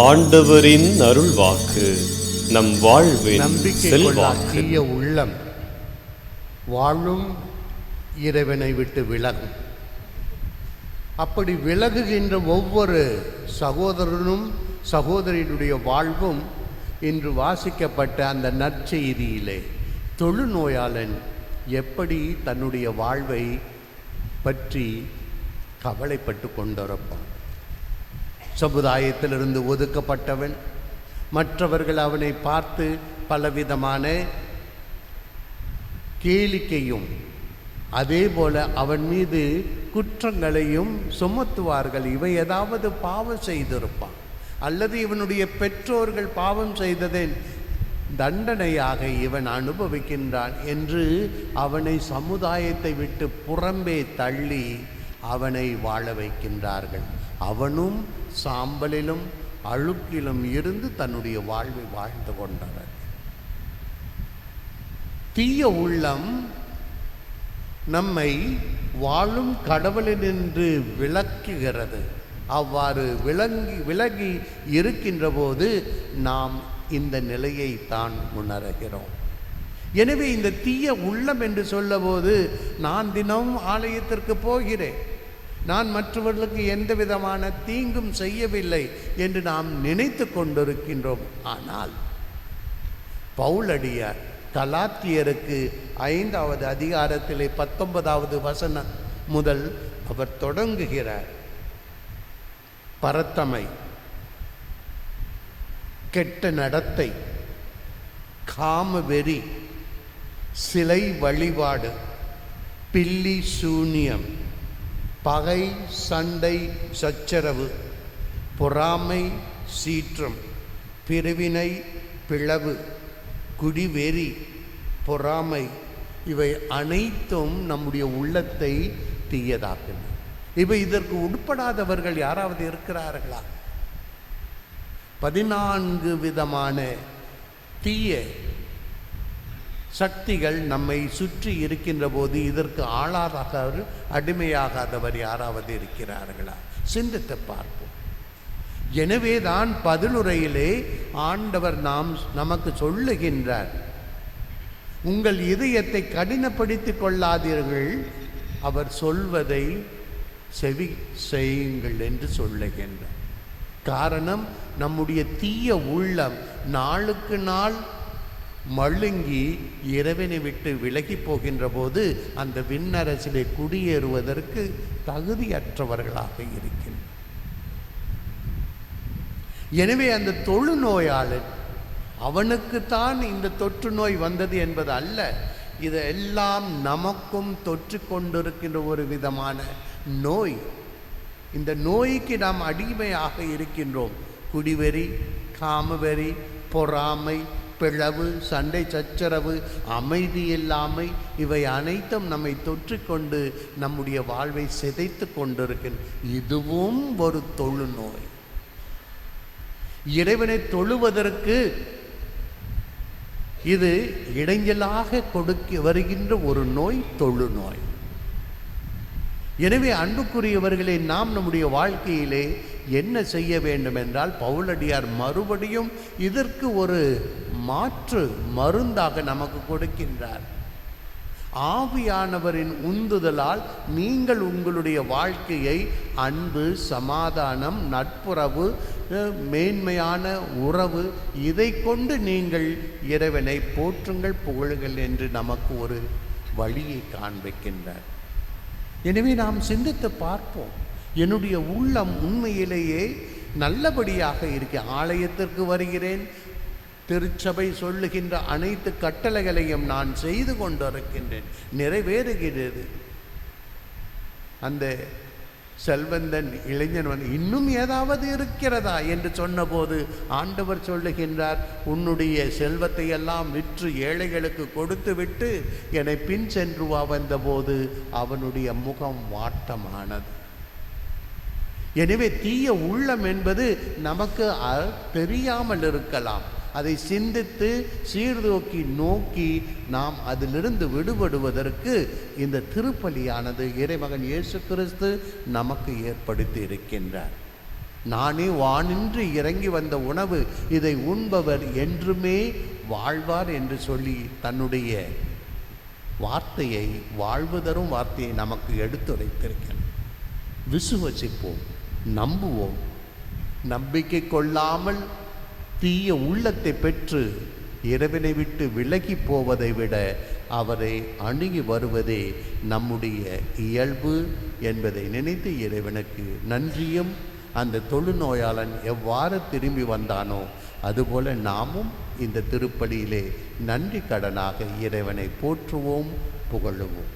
ஆண்டவரின் அருள்வாக்கு நம் வாழ்வின் நம்பிக்கை உள்ளம் வாழும் இறைவனை விட்டு விலகும். அப்படி விலகுகின்ற ஒவ்வொரு சகோதரனும் சகோதரியினுடைய வாழ்வும் இன்று வாசிக்கப்பட்ட அந்த நற்செய்தியிலே தொழுநோயாளன் எப்படி தன்னுடைய வாழ்வை பற்றி கவலைப்பட்டு கொண்டிருப்பான்? சமுதாயத்திலிருந்து ஒதுக்கப்பட்டவன். மற்றவர்கள் அவனை பார்த்து பலவிதமான கேளிக்கையும் அதே போல அவன் மீது குற்றங்களையும் சுமத்துவார்கள். இவை ஏதாவது பாவம் செய்திருப்பான். அல்லது இவனுடைய பெற்றோர்கள் பாவம் செய்ததின் தண்டனையாக இவன் அனுபவிக்கின்றான் என்று அவனை சமுதாயத்தை விட்டு புறம்பே தள்ளி அவனை வாழ வைக்கின்றார்கள். அவனும் சாம்பலிலும் அழுக்கிலும் இருந்து தன்னுடைய வாழ்வை வாழ்ந்து கொண்டவர். தீய உள்ளம் நம்மை வாழும் கடவுளினின்று விளக்குகிறது. அவ்வாறு விளங்கி விலகி இருக்கின்ற போது நாம் இந்த நிலையை தான் உணர்கிறோம். எனவே இந்த தீய உள்ளம் என்று சொல்லபோது நான் தினமும் ஆலயத்திற்கு போகிறேன். நான் மற்றவர்களுக்கு எந்த விதமான தீங்கும் செய்யவில்லை என்று நாம் நினைத்து கொண்டிருக்கின்றோம். ஆனால் பவுலடியார் கலாத்தியருக்கு ஐந்தாவது அதிகாரத்திலே பத்தொன்பதாவது வசனம் முதல் அவர் தொடங்குகிறார். பரத்தமை கெட்ட நடத்தை காமவெறி சிலை வழிபாடு பில்லி சூனியம் பகை சண்டை சச்சரவு பொறாமை சீற்றம் பிரிவினை பிளவு குடிவெறி பொறாமை இவை அனைத்தும் நம்முடைய உள்ளத்தை தீயதாக்கும் இவை இதற்கு உட்படாதவர்கள் யாராவது இருக்கிறார்களா? பதினான்கு விதமான தீய சக்திகள் நம்மை சுற்றி இருக்கின்ற போது இதற்கு ஆளாகாதவர் அடிமையாகாதவர் யாராவது இருக்கிறார்களா? சிந்தித்து பார்ப்போம். எனவே தான் பதிலுரையிலே ஆண்டவர் நாம் நமக்கு சொல்லுகின்றார். உங்கள் இதயத்தை கடினப்படுத்திக் கொள்ளாதீர்கள். அவர் சொல்வதை செவி செய்யுங்கள் என்று சொல்லுகின்றார். காரணம் நம்முடைய தீய உள்ளம் நாளுக்கு நாள் மழுங்கி இறைவனை விட்டு விலகி போகின்ற போது அந்த விண்ணரசிலே குடியேறுவதற்கு தகுதியற்றவர்களாக இருக்கின்றனர். எனவே அந்த தொழுநோயாளன் அவனுக்குத்தான் இந்த தொற்று நோய் வந்தது என்பது அல்ல. இதெல்லாம் நமக்கும் தொற்று கொண்டிருக்கின்ற ஒரு விதமான நோய். இந்த நோய்க்கு நாம் அடிமையாக இருக்கின்றோம். குடிவெறி காமவெறி பொறாமை பிளவு சண்டை சச்சரவு அமைதி இல்லாமை இவை அனைத்தும் நம்மை தொற்றிக்கொண்டு நம்முடைய வாழ்வை சிதைத்து கொண்டிருக்கின்ற இதுவும் ஒரு தொழுநோய். இறைவனை தொழுவதற்கு இது இடைஞ்சலாக கொடுக்க வருகின்ற ஒரு நோய் தொழுநோய். எனவே அன்புக்குரியவர்களை நாம் நம்முடைய வாழ்க்கையிலே என்ன செய்ய வேண்டும் என்றால் பவுலடியார் மறுபடியும் இதற்கு ஒரு மாற்று மருந்தாக நமக்கு கொடுக்கின்றார். ஆவியானவரின் உந்துதலால் நீங்கள் உங்களுடைய வாழ்க்கையை அன்பு சமாதானம் நட்புறவு மேன்மையான உறவு இதை கொண்டு நீங்கள் இறைவனை போற்றுங்கள் புகழுங்கள் என்று நமக்கு ஒரு வழியை காண்பிக்கின்றார். எனவே நாம் சிந்தித்து பார்ப்போம். என்னுடைய உள்ளம் உண்மையிலேயே நல்லபடியாக இருக்கேன் ஆலயத்திற்கு வருகிறேன் திருச்சபை சொல்லுகின்ற அனைத்து கட்டளைகளையும் நான் செய்து கொண்டிருக்கின்றேன். நிறைவேறுகிறது. அந்த செல்வந்தன் இளைஞன் வந்து இன்னும் ஏதாவது இருக்கிறதா? என்று சொன்னபோது ஆண்டவர் சொல்லுகின்றார் உன்னுடைய செல்வத்தை எல்லாம் விற்று ஏழைகளுக்கு கொடுத்து விட்டு என்னை பின் சென்று வா வந்தபோது அவனுடைய முகம் வாட்டமானது. எனவே தீய உள்ளம் என்பது நமக்கு அ- தெரியாமல் இருக்கலாம். அதை சிந்தித்து சீர்தூக்கி நோக்கி நாம் அதிலிருந்து விடுபடுவதற்கு இந்த திருப்பலியானது இறைமகன் இயேசு கிறிஸ்து நமக்கு ஏற்படுத்தி இருக்கின்றார் நானே வானின்று இறங்கி வந்த உணவு இதை உண்பவர் என்றுமே வாழ்வார் என்று சொல்லி தன்னுடைய வார்த்தையை வாழ்வு தரும் வார்த்தையை நமக்கு எடுத்துரைத்திருக்கிறார். விசுவசிப்போம் நம்புவோம். நம்பிக்கை கொள்ளாமல் தீய உள்ளத்தை பெற்று இறைவனை விட்டு விலகி போவதை விட அவரை அணுகி வருவதே நம்முடைய இயல்பு என்பதை நினைத்து இறைவனுக்கு நன்றியும் அந்த தொழுநோயாளன் எவ்வாறு திரும்பி வந்தானோ அதுபோல நாமும் இந்த திருப்பலியிலே நன்றி கடனாக இறைவனை போற்றுவோம் புகழுவோம்.